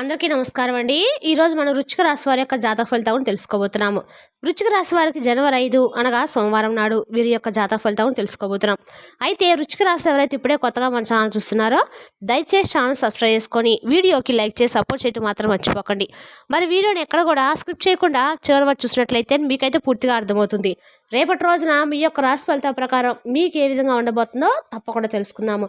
అందరికీ నమస్కారం అండి. ఈరోజు మనం వృచ్చిక రాశి వారి యొక్క జాతక ఫలితాలను తెలుసుకోబోతున్నాము. వృచ్చిక రాశి వారికి జనవరి ఐదు అనగా సోమవారం నాడు వీరి యొక్క జాతక ఫలితాలను తెలుసుకోబోతున్నాం. అయితే వృచ్చిక రాశి ఎవరైతే ఇప్పుడే కొత్తగా మన ఛానల్ చూస్తున్నారో దయచేసి ఛానల్ సబ్స్క్రైబ్ చేసుకొని వీడియోకి లైక్ చేసి సపోర్ట్ చేయడం మాత్రం మర్చిపోకండి. మరి వీడియోని ఎక్కడ కూడా స్క్రిప్ట్ చేయకుండా చివరి వరకు చూసినట్లయితే మీకైతే పూర్తిగా అర్థమవుతుంది. రేపటి రోజున మీ యొక్క రాశి ఫలితాల ప్రకారం మీకు ఏ విధంగా ఉండబోతుందో తప్పకుండా తెలుసుకుందాము.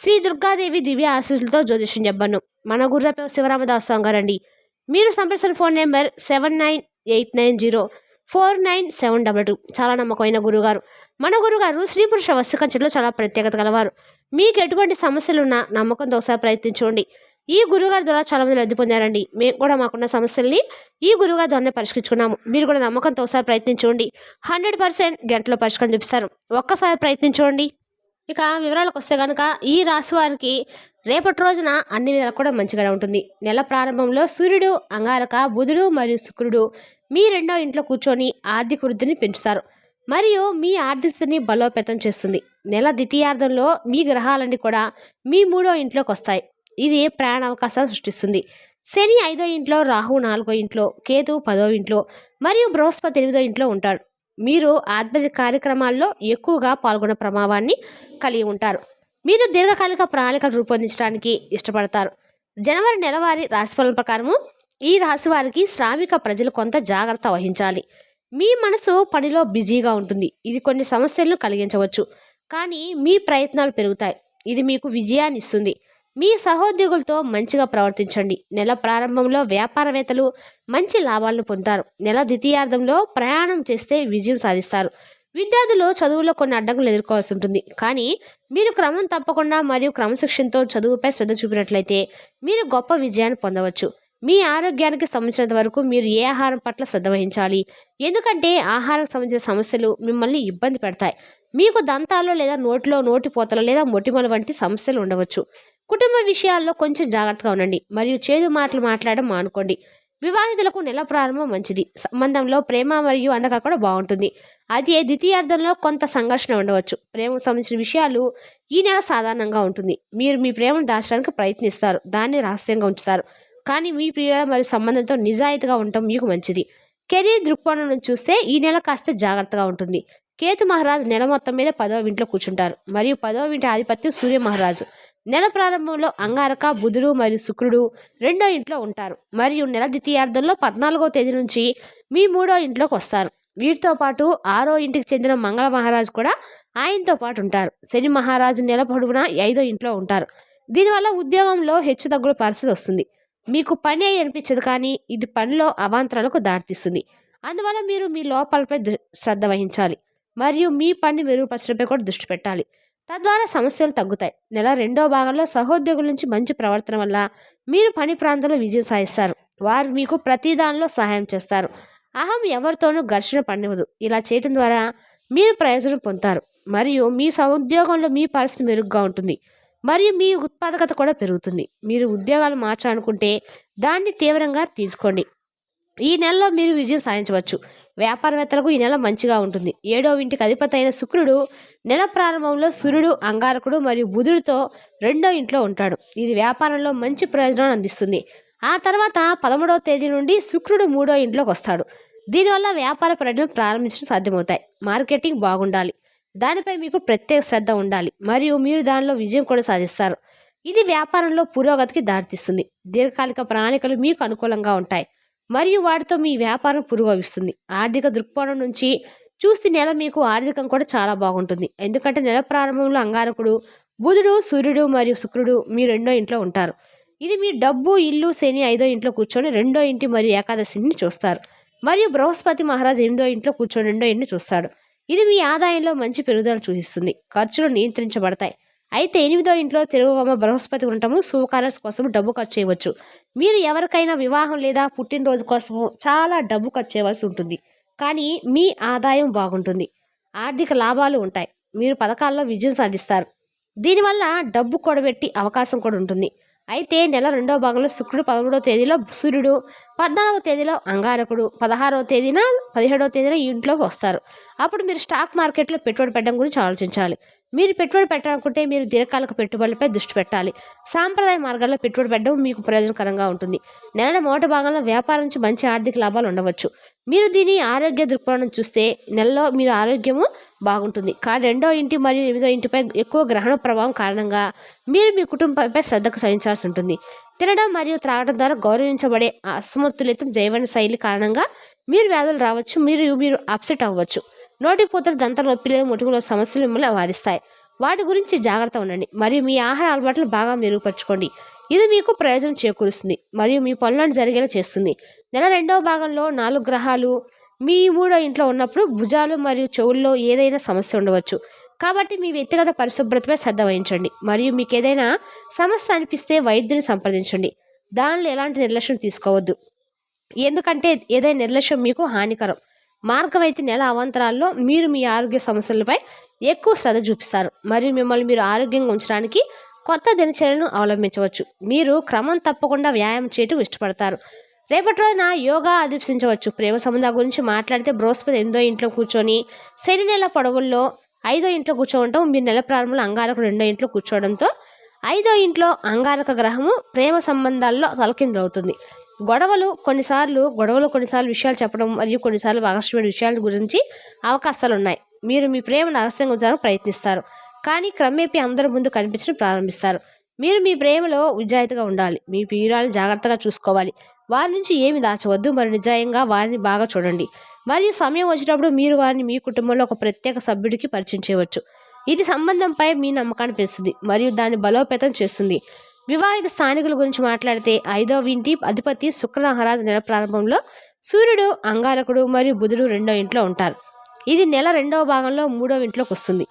శ్రీ దుర్గాదేవి దివ్య ఆశీస్సులతో జ్యోతిష్యం చెప్పను. మన గుర్రపే శివరామదాస్ స్వామి గారండి మీరు సంప్రదించిన phone number seven nine eight nine zero four nine seven double two. చాలా నమ్మకమైన గురుగారు మన గురుగారు స్త్రీ పురుష వస్త్రకంచెలో చాలా ప్రత్యేకత కలవారు మీకు ఎటువంటి సమస్యలున్నా నమ్మకంతో ఒకసారి ప్రయత్నించుకోండి ఈ గురుగారి ద్వారా చాలామంది లబ్ధి పొందారండి. మేము కూడా మాకున్న సమస్యల్ని ఈ గురుగారి ద్వారా పరిష్కరించుకున్నాము. మీరు కూడా నమ్మకంతో ఒకసారి ప్రయత్నించుకోండి హండ్రెడ్ పర్సెంట్ గంటలో పరిష్కారం చూపిస్తారు. ఒక్కసారి ప్రయత్నించుకోండి ఇక వివరాలకు వస్తే కనుక ఈ రాశి వారికి రేపటి రోజున అన్ని విధాలు కూడా మంచిగానే ఉంటుంది. నెల ప్రారంభంలో సూర్యుడు అంగారక బుధుడు మరియు శుక్రుడు మీ రెండో ఇంట్లో కూర్చొని ఆర్థిక వృద్ధిని పెంచుతారు. మరియు మీ ఆర్థిక స్థితిని బలోపేతం చేస్తుంది. నెల ద్వితీయార్థంలో మీ గ్రహాలన్నీ కూడా మీ మూడో ఇంట్లోకి వస్తాయి. ఇది ప్రయాణ అవకాశాలు సృష్టిస్తుంది. శని ఐదో ఇంట్లో రాహు నాలుగో ఇంట్లో కేతు పదో ఇంట్లో మరియు బృహస్పతి ఎనిమిదో ఇంట్లో ఉంటాడు. మీరు ఆధ్యాత్మిక కార్యక్రమాల్లో ఎక్కువగా పాల్గొనే ప్రభావాన్ని కలిగి ఉంటారు. మీరు దీర్ఘకాలిక ప్రణాళికలు రూపొందించడానికి ఇష్టపడతారు. జనవరి నెలవారీ రాశిఫలం ప్రకారము ఈ రాశి వారికి శ్రామిక ప్రజలు కొంత జాగ్రత్త వహించాలి. మీ మనసు పనిలో బిజీగా ఉంటుంది. ఇది కొన్ని సమస్యలను కలిగించవచ్చు. కానీ మీ ప్రయత్నాలు పెరుగుతాయి. ఇది మీకు విజయాన్ని ఇస్తుంది. మీ సహోద్యోగులతో మంచిగా ప్రవర్తించండి. నెల ప్రారంభంలో వ్యాపారవేత్తలు మంచి లాభాలను పొందుతారు. నెల ద్వితీయార్థంలో ప్రయాణం చేస్తే విజయం సాధిస్తారు. విద్యార్థులు చదువులో కొన్ని అడ్డంకులు ఎదుర్కోవాల్సి ఉంటుంది. కానీ మీరు క్రమం తప్పకుండా మరియు క్రమశిక్షణతో చదువుపై శ్రద్ధ చూపినట్లయితే మీరు గొప్ప విజయాన్ని పొందవచ్చు. మీ ఆరోగ్యానికి సంబంధించినంత వరకు మీరు ఏ ఆహారం పట్ల శ్రద్ధ వహించాలి? ఎందుకంటే ఆహారం సంబంధించిన సమస్యలు మిమ్మల్ని ఇబ్బంది పెడతాయి. మీకు దంతాలు లేదా నోటిలో నోటిపోతలు లేదా మొటిమల వంటి సమస్యలు ఉండవచ్చు. కుటుంబ విషయాల్లో కొంచెం జాగ్రత్తగా ఉండండి. మరియు చేదు మాటలు మాట్లాడడం మానుకోండి. వివాహితులకు నెల ప్రారంభం మంచిది. సంబంధంలో ప్రేమ మరియు అండగా కూడా బాగుంటుంది. అదే ద్వితీయార్థంలో కొంత సంఘర్షణ ఉండవచ్చు. ప్రేమకు సంబంధించిన విషయాలు ఈ నెల సాధారణంగా ఉంటుంది. మీరు మీ ప్రేమను దాచడానికి ప్రయత్నిస్తారు. దాన్ని రహస్యంగా ఉంచుతారు. కానీ మీ ప్రియుల మరియు సంబంధంతో నిజాయితీగా ఉండటం మీకు మంచిది. కెరీర్ దృక్కోణం నుంచి చూస్తే ఈ నెల కాస్త జాగ్రత్తగా ఉంటుంది. కేతు మహారాజు నెల మొత్తం మీద పదవ ఇంట్లో కూర్చుంటారు. మరియు పదవ ఇంటి ఆధిపత్యం సూర్య మహారాజు. నెల ప్రారంభంలో అంగారక బుధుడు మరియు శుక్రుడు రెండో ఇంట్లో ఉంటారు. మరియు నెల ద్వితీయార్థంలో పద్నాలుగో తేదీ నుంచి మీ మూడో ఇంట్లోకి వస్తారు. వీటితో పాటు ఆరో ఇంటికి చెందిన మంగళ మహారాజు కూడా ఆయనతో పాటు ఉంటారు. శని మహారాజు నెల పొడుగున ఐదో ఇంట్లో ఉంటారు. దీనివల్ల ఉద్యోగంలో హెచ్చు తగ్గుల పరిస్థితి వస్తుంది. మీకు పని అయి అనిపించదు కానీ ఇది పనిలో అవాంతరాలకు దారితీస్తుంది. అందువల్ల మీరు మీ లోపాలపై శ్రద్ధ వహించాలి. మరియు మీ పని మెరుగుపరచడంపై కూడా దృష్టి పెట్టాలి. తద్వారా సమస్యలు తగ్గుతాయి. నెల రెండో భాగంలో సహోద్యోగుల నుంచి మంచి ప్రవర్తన వల్ల మీరు పని ప్రాంతంలో విజయం సాధిస్తారు. వారు మీకు ప్రతి దానిలో సహాయం చేస్తారు. అహం ఎవరితోనూ ఘర్షణ పడినవదు ఇలా చేయడం ద్వారా మీరు ప్రయోజనం పొందుతారు. మరియు మీ సహోద్యోగంలో మీ పరిస్థితి మెరుగ్గా ఉంటుంది. మరియు మీ ఉత్పాదకత కూడా పెరుగుతుంది. మీరు ఉద్యోగాలు మార్చాలనుకుంటే దాన్ని తీవ్రంగా తీసుకోండి ఈ నెలలో మీరు విజయం సాధించవచ్చు. వ్యాపారవేత్తలకు ఈ నెల మంచిగా ఉంటుంది. ఏడవ ఇంటికి అధిపతి అయిన శుక్రుడు నెల ప్రారంభంలో సూర్యుడు అంగారకుడు మరియు బుధుడితో రెండో ఇంట్లో ఉంటాడు. ఇది వ్యాపారంలో మంచి ప్రయోజనాన్ని అందిస్తుంది. ఆ తర్వాత పదమూడవ తేదీ నుండి శుక్రుడు మూడో ఇంట్లోకి వస్తాడు. దీనివల్ల వ్యాపార ప్రకటనలు ప్రారంభించడం సాధ్యమవుతాయి. మార్కెటింగ్ బాగుండాలి. దానిపై మీకు ప్రత్యేక శ్రద్ధ ఉండాలి. మరియు మీరు దానిలో విజయం కూడా సాధిస్తారు. ఇది వ్యాపారంలో పురోగతికి దారితీస్తుంది. దీర్ఘకాలిక ప్రణాళికలు మీకు అనుకూలంగా ఉంటాయి. మరియు వాటితో మీ వ్యాపారం పురోగమిస్తుంది. ఆర్థిక దృక్కోణం నుంచి చూస్తే నెల మీకు ఆర్థికం కూడా చాలా బాగుంటుంది. ఎందుకంటే నెల ప్రారంభంలో అంగారకుడు బుధుడు సూర్యుడు మరియు శుక్రుడు మీ రెండో ఇంట్లో ఉంటారు. ఇది మీ డబ్బు ఇల్లు శని ఐదో ఇంట్లో కూర్చొని రెండో ఇంటి మరియు ఏకాదశిని చూస్తారు. మరియు బృహస్పతి మహారాజ్ ఎనిమిదో ఇంట్లో కూర్చొని రెండో ఇంటిని చూస్తాడు. ఇది మీ ఆదాయంలో మంచి పెరుగుదల చూపిస్తుంది. ఖర్చులు నియంత్రించబడతాయి. అయితే ఎనిమిదో ఇంట్లో తిరుగుగమ బృహస్పతి ఉండటము శుభకార్యాల కోసం డబ్బు ఖర్చు చేయవచ్చు. మీరు ఎవరికైనా వివాహం లేదా పుట్టినరోజు కోసము చాలా డబ్బు ఖర్చు చేయవలసి ఉంటుంది. కానీ మీ ఆదాయం బాగుంటుంది. ఆర్థిక లాభాలు ఉంటాయి. మీరు పథకాల్లో విజయం సాధిస్తారు. దీనివల్ల డబ్బు కూడబెట్టి అవకాశం కూడా ఉంటుంది. అయితే నెల రెండవ భాగంలో శుక్రుడు పదమూడవ తేదీలో సూర్యుడు పద్నాలుగవ తేదీలో అంగారకుడు పదహారవ తేదీన పదిహేడవ తేదీన ఈ ఇంట్లోకి వస్తారు. అప్పుడు మీరు స్టాక్ మార్కెట్లో పెట్టుబడి పెట్టడం గురించి ఆలోచించాలి. మీరు పెట్టుబడి పెట్టాలనుకుంటే మీరు దీర్ఘకాలిక పెట్టుబడులపై దృష్టి పెట్టాలి. సాంప్రదాయ మార్గాల్లో పెట్టుబడి పెట్టడం మీకు ప్రయోజనకరంగా ఉంటుంది. నెల మొదటి భాగంలో వ్యాపారం నుంచి మంచి ఆర్థిక లాభాలు ఉండవచ్చు. మీరు దీని ఆరోగ్య దృక్పథం చూస్తే నెలలో మీరు ఆరోగ్యము బాగుంటుంది. కానీ రెండో ఇంటి మరియు ఎనిమిదో ఇంటిపై ఎక్కువ గ్రహణ ప్రభావం కారణంగా మీరు మీ కుటుంబంపై శ్రద్ధకు సహించాల్సి ఉంటుంది. తినడం మరియు త్రాగడం ద్వారా గౌరవించబడే అసమర్థులితం జీవన శైలి కారణంగా మీరు వ్యాధులు రావచ్చు మీరు మీరు అప్సెట్ అవ్వచ్చు. నోటిపోతలు దంత లేదా ముటుకుల సమస్యలు మిమ్మల్ని వాదిస్తాయి వాటి గురించి జాగ్రత్త ఉండండి. మరియు మీ ఆహార అలవాట్లు బాగా మెరుగుపరచుకోండి. ఇది మీకు ప్రయోజనం చేకూరుస్తుంది. మరియు మీ పనులను జరిగేలా చేస్తుంది. నెల రెండవ భాగంలో నాలుగు గ్రహాలు మీ మూడో ఇంట్లో ఉన్నప్పుడు భుజాలు మరియు చెవుల్లో ఏదైనా సమస్య ఉండవచ్చు. కాబట్టి మీ వ్యక్తిగత పరిశుభ్రతపై శ్రద్ధ వహించండి. మరియు మీకు ఏదైనా సమస్య అనిపిస్తే వైద్యుని సంప్రదించండి. దానిలో ఎలాంటి నిర్లక్ష్యం తీసుకోవద్దు. ఎందుకంటే ఏదైనా నిర్లక్ష్యం మీకు హానికరం. మార్గం అయితే నెల అవాంతరాల్లో మీరు మీ ఆరోగ్య సమస్యలపై ఎక్కువ శ్రద్ధ చూపిస్తారు. మరియు మిమ్మల్ని మీరు ఆరోగ్యంగా ఉంచడానికి కొత్త దినచర్యలను అవలంబించవచ్చు. మీరు క్రమం తప్పకుండా వ్యాయామం చేయటం ఇష్టపడతారు. రేపటి రోజున యోగా అధిప్సించవచ్చు ప్రేమ సంబంధాల గురించి మాట్లాడితే బృహస్పతి ఎనిమిదో ఇంట్లో కూర్చొని శని నెల పొడవుల్లో ఐదో ఇంట్లో కూర్చోవడం మీరు నెల ప్రారంభంలో అంగారకు రెండో ఇంట్లో కూర్చోవడంతో ఐదో ఇంట్లో అంగారక గ్రహము ప్రేమ సంబంధాల్లో తలకిందులవుతుంది. గొడవలు కొన్నిసార్లు గొడవలు కొన్నిసార్లు విషయాలు చెప్పడం మరియు కొన్నిసార్లు ఆకర్షమైన విషయాల గురించి అవకాశాలు ఉన్నాయి మీరు మీ ప్రేమను రహస్యంగా ఉంచడానికి ప్రయత్నిస్తారు. కానీ క్రమేపీ అందరి ముందు కనిపించడం ప్రారంభిస్తారు. మీరు మీ ప్రేమలో విజాయితీగా ఉండాలి. మీ ప్రియురాలను జాగ్రత్తగా చూసుకోవాలి. వారి నుంచి ఏమి దాచవద్దు. మరి నిజాయంగా వారిని బాగా చూడండి. మరియు సమయం వచ్చినప్పుడు మీరు వారిని మీ కుటుంబంలో ఒక ప్రత్యేక సభ్యుడికి పరిచయం చేయవచ్చు. ఇది సంబంధంపై మీ నమ్మకాన్ని పెంచుతుంది మరియు దాన్ని బలోపేతం చేస్తుంది. వివాహిత స్థానికుల గురించి మాట్లాడితే ఐదవ ఇంటి అధిపతి శుక్రమహారాజ నెల ప్రారంభంలో సూర్యుడు అంగారకుడు మరియు బుధుడు రెండో ఇంట్లో ఉంటారు. ఇది నెల రెండవ భాగంలో మూడవ ఇంట్లోకి వస్తుంది.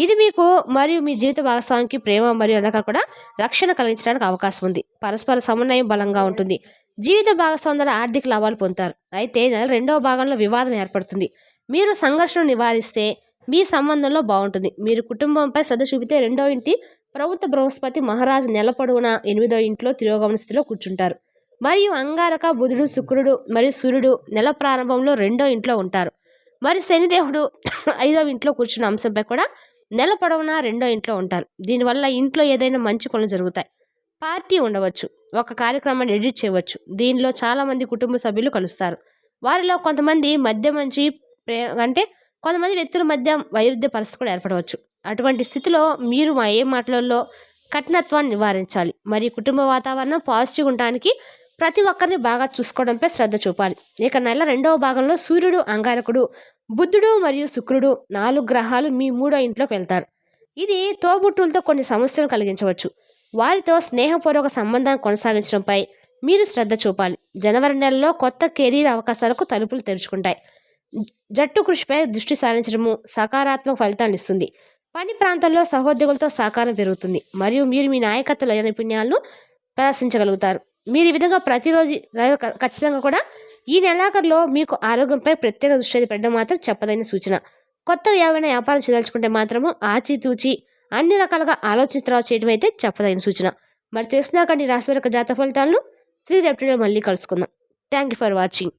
ఇది మీకు మరియు మీ జీవిత భాగస్వామికి ప్రేమ మరియు అనక కూడా రక్షణ కలిగించడానికి అవకాశం ఉంది. పరస్పర సమన్వయం బలంగా ఉంటుంది. జీవిత భాగస్వామి ద్వారా ఆర్థిక లాభాలు పొందుతారు. అయితే నెల రెండవ భాగంలో వివాదం ఏర్పడుతుంది. మీరు సంఘర్షణను నివారిస్తే మీ సంబంధంలో బాగుంటుంది. మీరు కుటుంబంపై శ్రద్ధ చూపితే రెండో ఇంటి ప్రభుత్వ బృహస్పతి మహారాజు నెల పొడవున ఎనిమిదో ఇంట్లో తిరోగమన స్థితిలో కూర్చుంటారు. మరియు అంగారక బుధుడు శుక్రుడు మరియు సూర్యుడు నెల ప్రారంభంలో రెండో ఇంట్లో ఉంటారు. మరి శనిదేవుడు ఐదవ ఇంట్లో కూర్చున్న అంశంపై కూడా నెల పొడవునా రెండో ఇంట్లో ఉంటారు. దీనివల్ల ఇంట్లో ఏదైనా మంచి పనులు జరుగుతాయి. పార్టీ ఉండవచ్చు. ఒక కార్యక్రమాన్ని ఎడిట్ చేయవచ్చు. దీనిలో చాలామంది కుటుంబ సభ్యులు కలుస్తారు. వారిలో కొంతమంది మధ్య మంచి ప్రే అంటే కొంతమంది వ్యక్తుల మధ్య వైరుధ్య పరిస్థితి కూడా ఏర్పడవచ్చు. అటువంటి స్థితిలో మీరు మా ఏ మాటలలో కఠినత్వాన్ని నివారించాలి. మరియు కుటుంబ వాతావరణం పాజిటివ్ ఉండడానికి ప్రతి ఒక్కరిని బాగా చూసుకోవడంపై శ్రద్ధ చూపాలి. ఇక నెల రెండవ భాగంలో సూర్యుడు అంగారకుడు బుద్ధుడు మరియు శుక్రుడు నాలుగు గ్రహాలు మీ మూడో ఇంట్లోకి వెళ్తారు ఇది తోబుట్టులతో కొన్ని సమస్యలు కలిగించవచ్చు. వారితో స్నేహపూర్వక సంబంధాన్ని కొనసాగించడంపై మీరు శ్రద్ధ చూపాలి. జనవరి నెలలో కొత్త కెరీర్ అవకాశాలకు తలుపులు తెరుచుకుంటాయి. జట్టు కృషిపై దృష్టి సారించడము సకారాత్మక ఫలితాలను ఇస్తుంది. పని ప్రాంతంలో సహోద్యోగులతో సహకారం పెరుగుతుంది. మరియు మీరు మీ నాయకత్వ నైపుణ్యాలను ప్రదర్శించగలుగుతారు. మీరు ఈ విధంగా ప్రతిరోజు ఖచ్చితంగా కూడా ఈ నెలాఖరులో మీకు ఆరోగ్యంపై ప్రత్యేక దృష్టి పెట్టడం మాత్రం చెప్పదైన సూచన. కొత్త ఏమైనా వ్యాపారం చేయదలుచుకుంటే మాత్రము ఆచితూచి అన్ని రకాలుగా ఆలోచించరా చేయడం అయితే చెప్పదైన సూచన. మరి తెలిసినాకండి రాశి యొక్క జాత ఫలితాలను త్రీ రేపటిలో మళ్ళీ కలుసుకుందాం. Thank you for watching